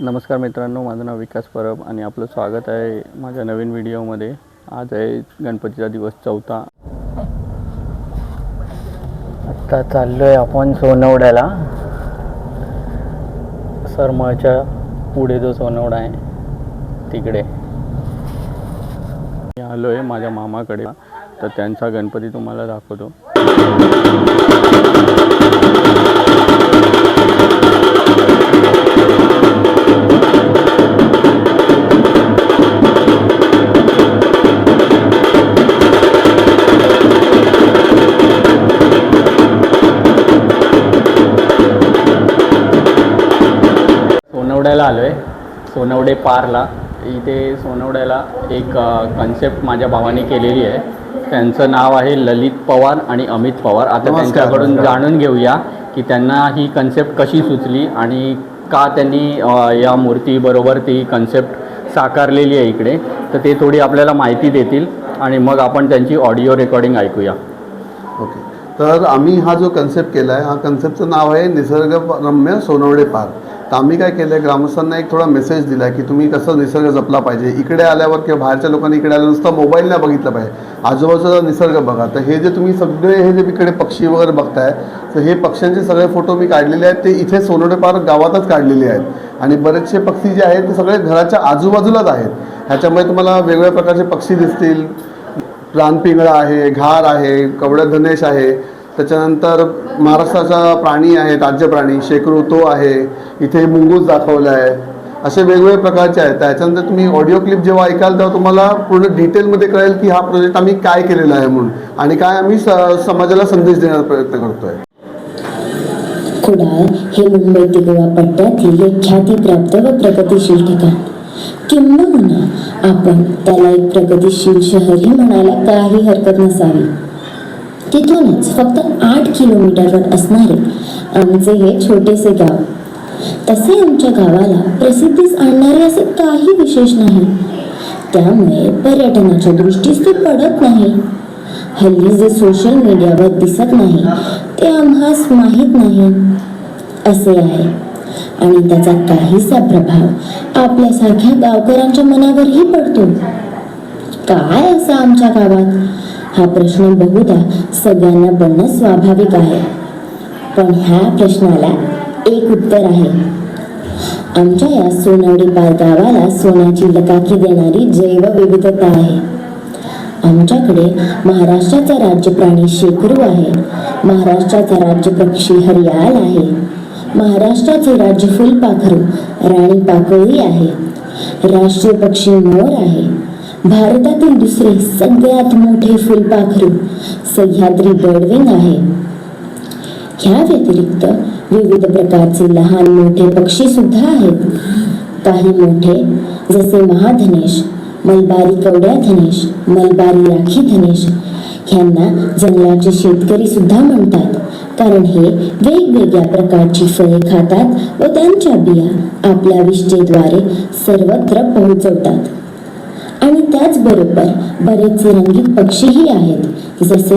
नमस्कार मित्रांनो माझं नाव विकास परब आणि आपलं स्वागत आहे माझ्या नवीन व्हिडिओमध्ये. आज आहे गणपतीचा दिवस चौथा. आत्ता चाललो आहे आपण सोनवड्याला. सरमळच्या पुढे जो सोनवडा आहे तिकडे. मी आलो आहे माझ्या मामाकडे. तर त्यांचा गणपती तुम्हाला दाखवतो. पारला. इथे सोनवड्याला एक कन्सेप्ट माझ्या भावाने केलेली आहे. त्यांचं नाव आहे ललित पवार आणि अमित पवार. आता त्यांच्याकडून. जाणून घेऊया की त्यांना ही कन्सेप्ट कशी सुचली आणि का त्यांनी या मूर्तीबरोबर ती कन्सेप्ट साकारलेली आहे इकडे. तर ते थोडी आपल्याला माहिती देतील आणि मग आपण त्यांची ऑडिओ रेकॉर्डिंग ऐकूया. तर आम्ही हा जो कन्सेप्ट केला आहे हा कन्सेप्टचं नाव आहे निसर्गरम्य सोनवडे पार्क. तर आम्ही काय केलं आहे ग्रामस्थांना एक थोडा मेसेज दिला आहे की तुम्ही कसं निसर्ग जपला पाहिजे. इकडे आल्यावर किंवा बाहेरच्या लोकांनी इकडे आल्यावर नुसतं मोबाईल नाही बघितलं पाहिजे. आजूबाजूचा निसर्ग बघा. तर हे जे तुम्ही सगळे हे जे इकडे पक्षी वगैरे बघताय तर हे पक्ष्यांचे सगळे फोटो मी काढलेले आहेत. ते इथे सोनोडे पार्क गावातच काढलेले आहेत. आणि बरेचसे पक्षी जे आहेत ते सगळे घराच्या आजूबाजूलाच आहेत. ह्याच्यामुळे तुम्हाला वेगवेगळ्या प्रकारचे पक्षी दिसतील. रानपिंगळा आहे घार आहे कवडा धनेश आहे. त्याच्यानंतर महाराष्ट्राचा प्राणी आहे राज्य प्राणी शेकरू तो आहे. इथे मुंगूस दाखवला आहे. असे वेगवेगळे प्रकारचे आहेत. त्याच्यानंतर तुम्ही ऑडिओ क्लिप जेव्हा ऐकाल तेव्हा तुम्हाला पूर्ण डिटेलमध्ये कळेल की हा प्रोजेक्ट आम्ही काय केलेला आहे म्हणून आणि काय आम्ही समाजाला संदेश देण्याचा प्रयत्न करतोय. कुडाळ हे मुंबईतील गोवा पट्ट्यातील व ठिकाण. किंबहुना आपण त्याला एक प्रगतीशील शहरही म्हणायला काही हरकत नसावी. तिथूनच फक्त आठ किलोमीटरवर असणारे आमचे हे छोटेसे गाव. तसे आमच्या गावाला प्रसिद्धीस आणणारे असे काही विशेष नाही. त्यामुळे पर्यटनाच्या दृष्टीस ते पडत नाही. हल्ली जे सोशल मीडियावर दिसत नाही ते आम्हास माहीत नाही. असे आहे. आणि त्याचा काहीसा प्रभाव आपल्यासारख्या गावकऱ्यांच्या मनावरही पडतो. काय असं आमच्या गावात? हा प्रश्न बहुधा सगळ्यांना बनणं स्वाभाविक आहे. पण ह्या प्रश्नाला एक उत्तर आहे. आमच्या या सोनवडी पार गावाला सोन्याची लकाकी देणारी जैवविविधता आहे. आमच्याकडे महाराष्ट्राचा राज्य प्राणी शेकरू आहे. महाराष्ट्राचा राज्य पक्षी हरियाल आहे. महाराष्ट्राचे राज्य फुलपाखरू राणी पाकळी आहे. राष्ट्रीय पक्षी मोर आहे. भारतातील दुसरे सगळ्यात मोठे फुलपाखरू सह्याद्री बर्डविंग आहे. ह्या व्यतिरिक्त विविध प्रकारचे लहान मोठे पक्षी सुद्धा आहेत. काही मोठे जसे महाधनेश मलबारी कवड्या धनेश मलबारी राखी धनेश ह्यांना जंगलाचे शेतकरी सुद्धा म्हणतात. कारण हे वेगवेगळ्या प्रकारची फळे खातात व त्यांच्या बिया आपल्या विष्ठेद्वारे सर्वत्र पोहोचवतात. आणि त्याचबरोबर बरेच रंगीत पक्षीही आहेत जसे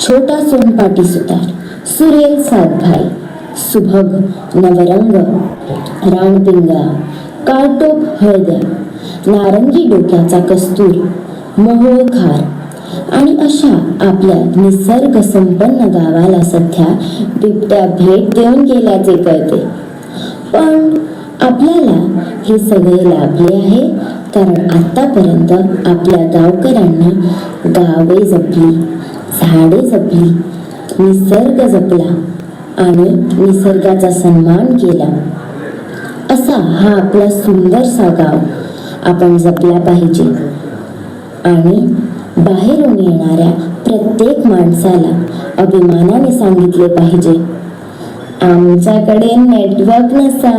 छोटा सोनपाटी सुतार सुरेल सातभाई सुभग नवरंग रानपिंगा काळटोप हळद्या नारंगी डोक्याचा कस्तूर मोहोळ खार आणि अशा आपल्या निसर्ग संपन्न गावाला सध्या बिबट्या भेट देऊन गेल्याचे कळते. पण आपल्याला हे सगळे लाभले आहे कारण आतापर्यंत आपल्या गावकऱ्यांनी गावे जपली झाडे जपली निसर्ग जपला आणि निसर्गाचा सन्मान केला. असा हा आपला सुंदरसा गाव आपण जपला पाहिजे. आणि बाहेरून येणाऱ्या प्रत्येक माणसाला अभिमानाने सांगितले पाहिजे. आमच्याकडे नेटवर्क नसा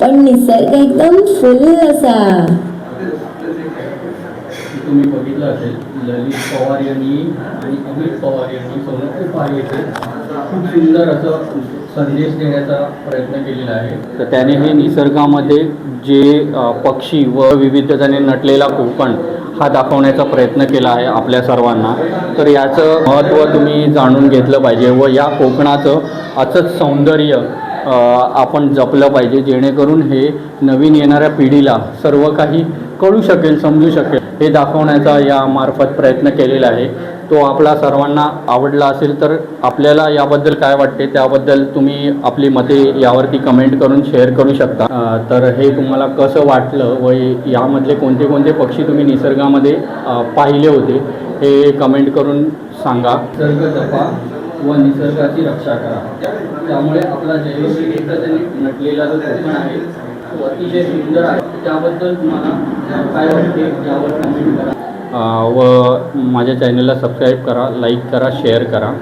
पण निसर्ग एकदम फुल असा. तुम्ही बघितलं असेल ललित पवार यांनी आणि अमित पवार यांनी सोनपूर पार येथे खूप सुंदर असं संदेश देण्याचा प्रयत्न केलेला आहे. तर त्याने हे निसर्गामध्ये जे पक्षी व विविधतेने नटलेला कोकण हा दाखवण्याचा प्रयत्न केला आहे आपल्या सर्वांना. तर याचं महत्त्व तुम्ही जाणून घेतलं पाहिजे व या कोकणाचं असंच सौंदर्य आपण जपलं पाहिजे जेणेकरून हे नवीन येणाऱ्या पिढीला सर्व काही कळू शकेल समजू शकेल. हे दाखवण्याचा या मार्फत प्रयत्न केलेला आहे. तो आपला सर्वांना आवडला असेल तर आपल्याला याबद्दल काय वाटते? त्याबद्दल तुम्ही आपली मते यावरती कमेंट करून शेअर करू शकता. तर हे तुम्हाला कसं वाटलं व यामधले कोणते कोणते पक्षी तुम्ही निसर्गामध्ये पाहिले होते? हे कमेंट करून सांगा. निसर्ग जपा व निसर्गाची रक्षा करा. त्यामुळे आपला जैवविविधता नटलेला जो कोकण आहे तो अतिशय सुंदर आहे. त्याबद्दल तुम्हाला काय वाटते यावर कमेंट करा. व माझ्या चॅनलला सबस्क्राईब करा लाईक करा शेअर करा.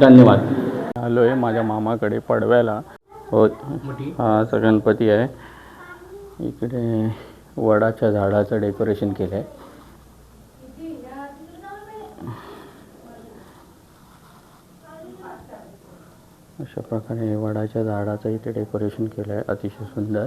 धन्यवाद. आलो आहे माझ्या मामाकडे पडव्याला. हो हा गणपती आहे. इकडे वडाच्या झाडाचं डेकोरेशन केलं आहे अशा प्रकारे वडाच्या झाडाचं इथे डेकोरेशन केलं आहे अतिशय सुंदर.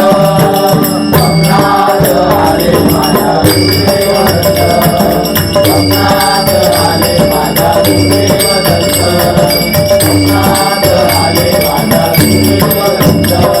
आले माझ्या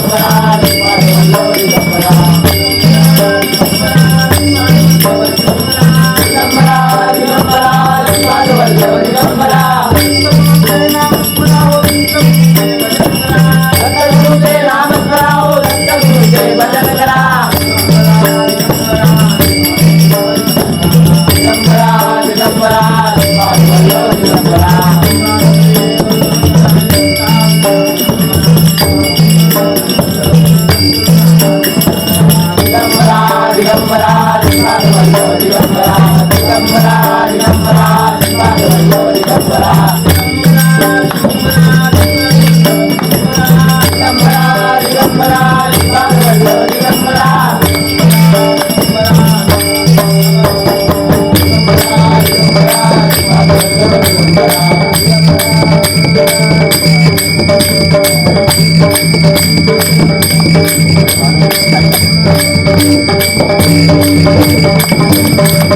Thank. Thank you.